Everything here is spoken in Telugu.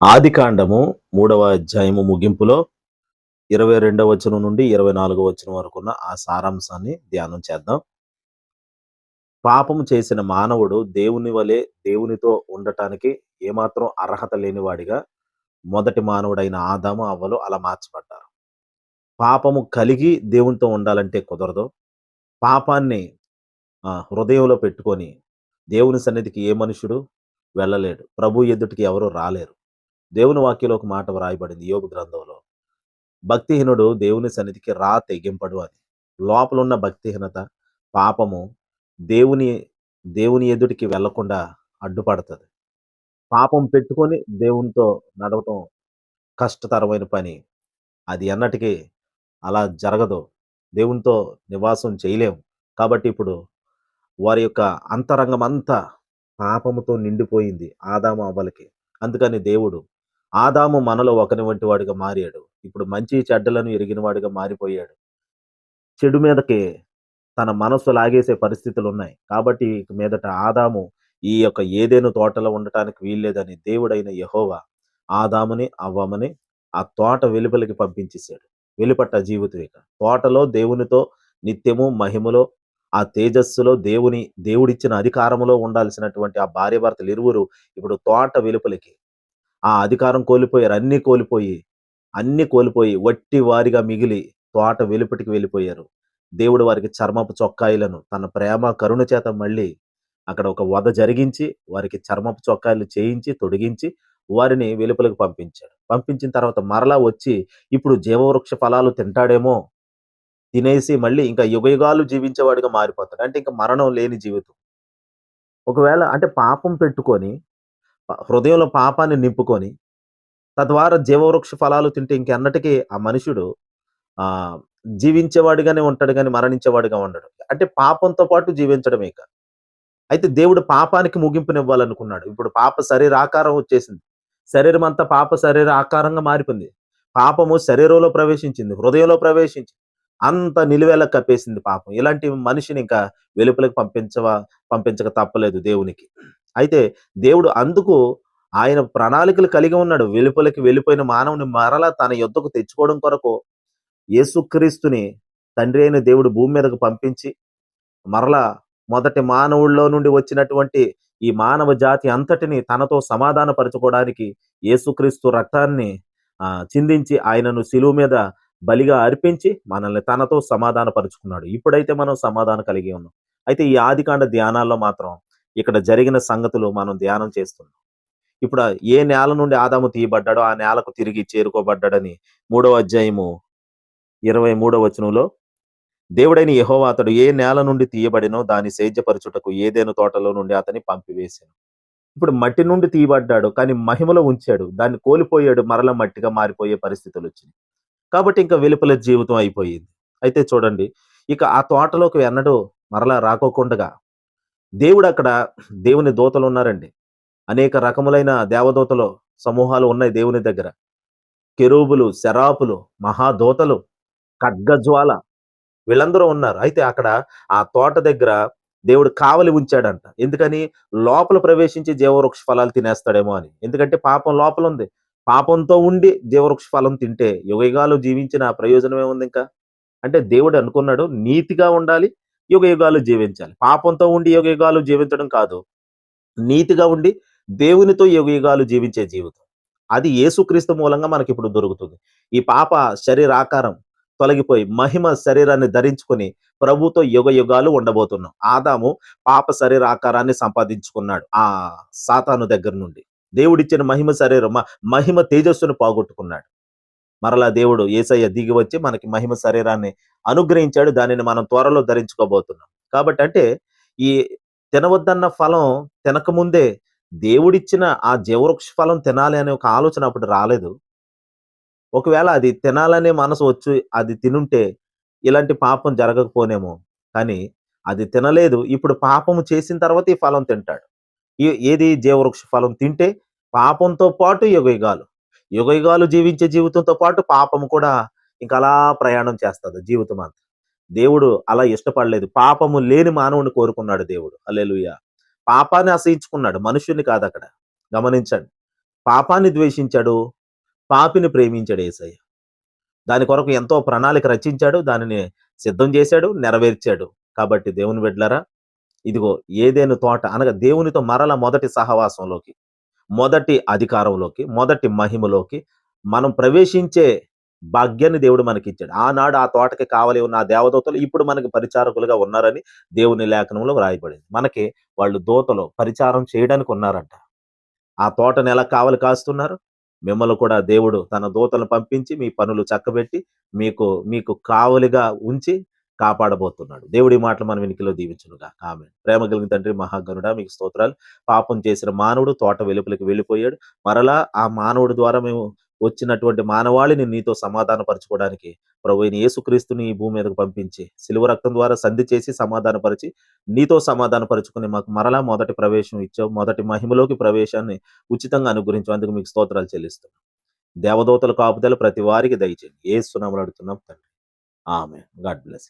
ఆదికాండము మూడవ అధ్యాయము ముగింపులో ఇరవై రెండవ వచనం నుండి ఇరవై నాలుగవ వచనం వరకు ఉన్న ఆ సారాంశాన్ని ధ్యానం చేద్దాం. పాపము చేసిన మానవుడు దేవుని వలె దేవునితో ఉండటానికి ఏమాత్రం అర్హత లేనివాడిగా మొదటి మానవుడైన ఆదాము అవ్వలు అలా మార్చబడ్డారు పాపము కలిగి దేవునితో ఉండాలంటే కుదరదు. పాపాన్ని ఆ, హృదయంలో పెట్టుకొని దేవుని సన్నిధికి ఏ మనుషుడు వెళ్ళలేడు. ప్రభు ఎదుటికి ఎవరు రాలేరు. దేవుని వాక్యంలో ఒక మాట వ్రాయబడింది యోగు గ్రంథంలో. భక్తిహీనుడు దేవుని సన్నిధికి రా తెగింపడు అని. లోపల ఉన్న భక్తిహీనత పాపము దేవుని దేవుని ఎదుటికి వెళ్ళకుండా అడ్డుపడుతుంది. పాపం పెట్టుకొని దేవునితో నడవటం కష్టతరమైన పని. అది ఎన్నటికీ అలా జరగదు. దేవునితో నివాసం చేయలేము కాబట్టి ఇప్పుడు వారి యొక్క అంతరంగం అంతా పాపముతో నిండిపోయింది ఆదాము అవ్వలకి. అందుకని దేవుడు ఆదాము మనలో ఒకని వంటి వాడిగా మారాడు. ఇప్పుడు మంచి చెడ్డలను ఎరిగిన వాడిగా మారిపోయాడు. చెడు మీదకి తన మనస్సు లాగేసే పరిస్థితులు ఉన్నాయి కాబట్టి మీదట ఆదాము ఈ యొక్క ఏదేను తోటలో ఉండటానికి వీల్లేదని దేవుడైన యహోవా ఆదాముని అవ్వమని ఆ తోట వెలుపలికి పంపించేశాడు. వెలుపట్ట జీవితం ఇక. తోటలో దేవునితో నిత్యము మహిమలో ఆ తేజస్సులో దేవుని దేవుడిచ్చిన అధికారములో ఉండాల్సినటువంటి ఆ భార్య భర్తలు ఇరువురు ఇప్పుడు తోట వెలుపలికి ఆ అధికారం కోల్పోయారు. అన్ని కోల్పోయి అన్ని కోల్పోయి వట్టి వారిగా మిగిలి తోట వెలుపటికి వెళ్ళిపోయారు. దేవుడు వారికి చర్మపు చొక్కాయిలను తన ప్రేమ కరుణ చేత మళ్ళీ అక్కడ ఒక వధ జరిగించి వారికి చర్మపు చొక్కాయలు చేయించి తొడిగించి వారిని వెలుపలకు పంపించాడు. పంపించిన తర్వాత మరలా వచ్చి ఇప్పుడు జీవవృక్ష ఫలాలు తింటాడేమో? తినేసి మళ్ళీ ఇంకా యుగయుగాలు జీవించేవాడిగా మారిపోతాడు. అంటే ఇంకా మరణం లేని జీవితం. ఒకవేళ అంటే పాపం పెట్టుకొని హృదయంలో పాపాన్ని నింపుకొని తద్వారా జీవవృక్ష ఫలాలు తింటే ఇంకెన్నటికీ ఆ మనుషుడు ఆ జీవించేవాడిగానే ఉంటాడు కానీ మరణించేవాడిగా ఉండడు. అంటే పాపంతో పాటు జీవించడమే ఇక. అయితే దేవుడు పాపానికి ముగింపునివ్వాలనుకున్నాడు. ఇప్పుడు పాప శరీర ఆకారం వచ్చేసింది. శరీరం అంతా పాప శరీర ఆకారంగా మారిపోయింది. పాపము శరీరంలో ప్రవేశించింది హృదయంలో ప్రవేశించింది. అంత నిలువేల కప్పేసింది పాపం. ఇలాంటి మనిషిని ఇంకా వెలుపలకు పంపించవా పంపించక తప్పలేదు దేవునికి. అయితే దేవుడు అందుకు ఆయన ప్రణాళికలు కలిగి ఉన్నాడు. వెలుపలికి వెళ్ళిపోయిన మానవుని మరలా తన యుద్ధకు తెచ్చుకోవడం కొరకు యేసుక్రీస్తుని తండ్రి అయిన దేవుడు భూమి మీదకు పంపించి మరలా మొదటి మానవుల్లో నుండి వచ్చినటువంటి ఈ మానవ జాతి అంతటిని తనతో సమాధాన పరచుకోవడానికి యేసుక్రీస్తు రక్తాన్ని ఆ, చిందించి ఆయనను శిలువు మీద బలిగా అర్పించి మనల్ని తనతో సమాధాన పరుచుకున్నాడు ఇప్పుడైతే మనం సమాధానం కలిగి ఉన్నాం. అయితే ఈ ఆదికాండ ధ్యానాల్లో మాత్రం ఇక్కడ జరిగిన సంగతులు మనం ధ్యానం చేస్తున్నాం. ఇప్పుడు ఏ నేల నుండి ఆదాము తీయబడ్డాడో ఆ నేలకు తిరిగి చేరుకోబడ్డాడని మూడవ అధ్యాయము ఇరవై మూడవ వచనంలో దేవుడైన యహోవా అతడు ఏ నేల నుండి తీయబడినో దాని సేద్యపరచుటకు ఏదేను తోటలో నుండి అతని పంపివేశాను. ఇప్పుడు మట్టి నుండి తీయబడ్డాడు కానీ మహిమలో ఉంచాడు దాన్ని కోల్పోయాడు మరల మట్టిగా మారిపోయే పరిస్థితులు వచ్చినాయి. కాబట్టి ఇంకా వెలుపల జీవితం అయిపోయింది. అయితే చూడండి ఇక ఆ తోటలోకి ఎన్నడూ మరలా రాకోకుండగా దేవుడు అక్కడ దేవుని దూతలు ఉన్నారండి. అనేక రకములైన దేవదూతలు సమూహాలు ఉన్నాయి దేవుని దగ్గర. కెరూబులు శరాపులు మహాదోతలు ఖడ్గజ్వాల వీళ్ళందరూ ఉన్నారు. అయితే అక్కడ ఆ తోట దగ్గర దేవుడు కావలి ఉంచాడంట. ఎందుకని? లోపల ప్రవేశించి జీవవృక్ష ఫలాలు తినేస్తాడేమో అని. ఎందుకంటే పాపం లోపల ఉంది. పాపంతో ఉండి జీవవృక్ష ఫలం తింటే యుగయుగాలు జీవించిన ప్రయోజనం ఏముంది ఇంకా అంటే దేవుడు అనుకున్నాడు నీతిగా ఉండాలి యుగయుగాలు జీవించాలి. పాపంతో ఉండి యుగయుగాలు జీవించడం కాదు. నీతిగా ఉండి దేవునితో యుగయుగాలు జీవించే జీవితం. అది యేసుక్రీస్తు మూలంగా మనకి ఇప్పుడు దొరుకుతుంది. ఈ పాప శరీరాకారం తొలగిపోయి మహిమ శరీరాన్ని ధరించుకొని ప్రభుతో యుగ యుగాలు ఉండబోతున్నాం. ఆదాము పాప శరీర ఆకారాన్ని సంపాదించుకున్నాడు ఆ సాతాను దగ్గర నుండి. దేవుడిచ్చిన మహిమ శరీరం మహిమ తేజస్సును పోగొట్టుకున్నాడు. మరలా దేవుడు ఏసయ్య దిగి వచ్చి మనకి మహిమ శరీరాన్ని అనుగ్రహించాడు. దానిని మనం త్వరలో ధరించుకోబోతున్నాం. కాబట్టి అంటే ఈ తినవద్దన్న ఫలం తినకముందే దేవుడిచ్చిన ఆ జీవవృక్ష ఫలం తినాలి అనే ఒక ఆలోచన అప్పుడు రాలేదు. ఒకవేళ అది తినాలనే మనసు వచ్చి అది తినుంటే ఇలాంటి పాపం జరగకపోనేమో. కానీ అది తినలేదు. ఇప్పుడు పాపము చేసిన తర్వాత ఈ ఫలం తింటాడు. ఈ- ఏది జీవవృక్ష ఫలం తింటే పాపంతో పాటు యుగయుగాలు యుగయుగాలు జీవించే జీవితంతో పాటు పాపం కూడా ఇంకా అలా ప్రయాణం చేస్తుంది జీవితం అంతా. దేవుడు అలా ఇష్టపడలేదు. పాపము లేని మానవుని కోరుకున్నాడు దేవుడు. అల్లెలుయ పాపాన్ని అసహించుకున్నాడు మనుషుని కాదు అక్కడ. గమనించండి. పాపాన్ని ద్వేషించాడు. పాపిని ప్రేమించాడు ఏసయ్య. దాని కొరకు ఎంతో ప్రణాళిక రచించాడు. దానిని సిద్ధం చేశాడు. నెరవేర్చాడు. కాబట్టి దేవుని బిడ్డలరా ఇదిగో ఏదేను తోట అనగా దేవునితో మరల మొదటి సహవాసంలోకి. మొదటి అధికారంలోకి మొదటి మహిమలోకి మనం ప్రవేశించే భాగ్యాన్ని దేవుడు మనకి ఇచ్చాడు ఆనాడు ఆ తోటకి కావలి ఉన్న ఆ దేవదూతలు ఇప్పుడు మనకి పరిచారకులుగా ఉన్నారని దేవుని లేఖనంలో వ్రాయబడింది. మనకి వాళ్ళు దూతలు పరిచారం చేయడానికి ఉన్నారంట. ఆ తోటను ఎలా కావలి కాస్తున్నారు? మిమ్మల్ని కూడా దేవుడు తన దూతలను పంపించి మీ పనులు చక్కబెట్టి మీకు మీకు కావలిగా ఉంచి కాపాడబోతున్నాడు. దేవుడి మాటలు మన వెనుకలో దీవించునుగా ఆమె ప్రేమ కలిగిన తండ్రి మహాగనుడ మీకు స్తోత్రాలు. పాపం చేసిన మానవుడు తోట వెలుపలికి వెళ్ళిపోయాడు. మరలా ఆ మానవుడి ద్వారా మేము వచ్చినటువంటి మానవాళిని నీతో సమాధానపరచుకోవడానికి ప్రభు అయిన యేసుక్రీస్తుని ఈ భూమి మీదకు పంపించి సిలువ రక్తం ద్వారా సంధి చేసి సమాధానపరిచి నీతో సమాధానపరుచుకుని మాకు మరలా మొదటి ప్రవేశం ఇచ్చావు. మొదటి మహిమలోకి ప్రవేశాన్ని ఉచితంగా అనుగ్రహించు అందుకు మీకు స్తోత్రాలు చెల్లిస్తున్నాం. దేవదూతల కాపుదల ప్రతి వారికి దయచేయండి. ఏ సునామలు అడుగుతున్నాం తండ్రి. ఆమె గాడ్ బ్లెస్